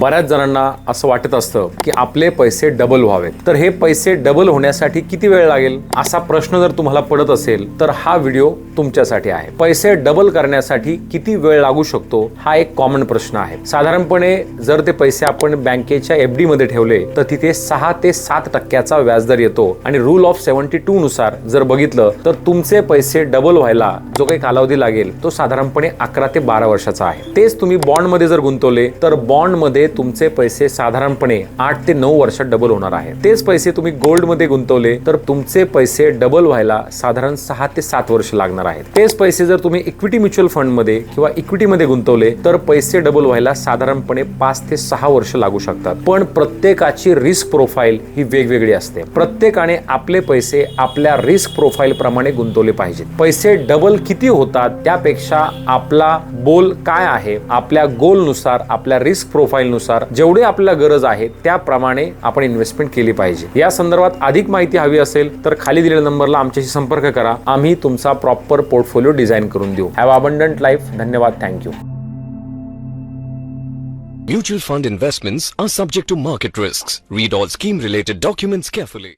बऱ्याच जणांना असं वाटत असतं की आपले पैसे डबल व्हावेत. तर हे पैसे डबल होण्यासाठी किती वेळ लागेल? असा प्रश्न जर तुम्हाला पडत असेल तर हा व्हिडिओ तुमच्यासाठी आहे. पैसे डबल करण्यासाठी किती वेळ लागू शकतो हा एक कॉमन प्रश्न आहे. साधारणपणे जर ते पैसे आपण बँकेच्या एफ डी मध्ये ठेवले तर तिथे सहा ते सात टक्क्याचा व्याजदर येतो. आणि रूल ऑफ सेव्हन्टी टू नुसार जर बघितलं तर तुमचे पैसे डबल व्हायला जो काही कालावधी लागेल तो साधारणपणे अकरा ते बारा वर्षाचा आहे. तेच तुम्ही बॉन्डमध्ये जर गुंतवले तर बॉन्ड मध्ये तुमचे पैसे साधारणपणे आठ ते नऊ वर्षात डबल होणार आहे. तेच पैसे तुम्ही गोल्डमध्ये गुंतवले तर तुमचे पैसे डबल व्हायला साधारण सहा ते सात वर्ष लागणार आहेत. तेच पैसे जर तुम्ही इक्विटी म्युच्युअल फंडमध्ये किंवा इक्विटी मध्ये गुंतवले तर पैसे डबल व्हायला साधारणपणे पाच ते सहा वर्ष लागू शकतात. पण प्रत्येकाची रिस्क प्रोफाईल ही वेगवेगळी असते. प्रत्येकाने आपले पैसे आपल्या रिस्क प्रोफाईल प्रमाणे गुंतवले पाहिजेत. पैसे डबल किती होतात त्यापेक्षा आपला बोल काय आहे आपल्या गोलनुसार आपल्या रिस्क प्रोफाईल नुसार जेवढे आपल्याला गरज आहे त्याप्रमाणे आपण इन्व्हेस्टमेंट केली पाहिजे. या संदर्भात अधिक माहिती हवी असेल तर खाली दिलेल्या नंबरला आमच्याशी संपर्क करा. आम्ही तुमचा प्रॉपर पोर्टफोलिओ डिझाईन करून देऊ. हॅव अबंडंट लाईफ धन्यवाद. Thank you Mutual fund investments are subject to market risks. Read all scheme related documents carefully.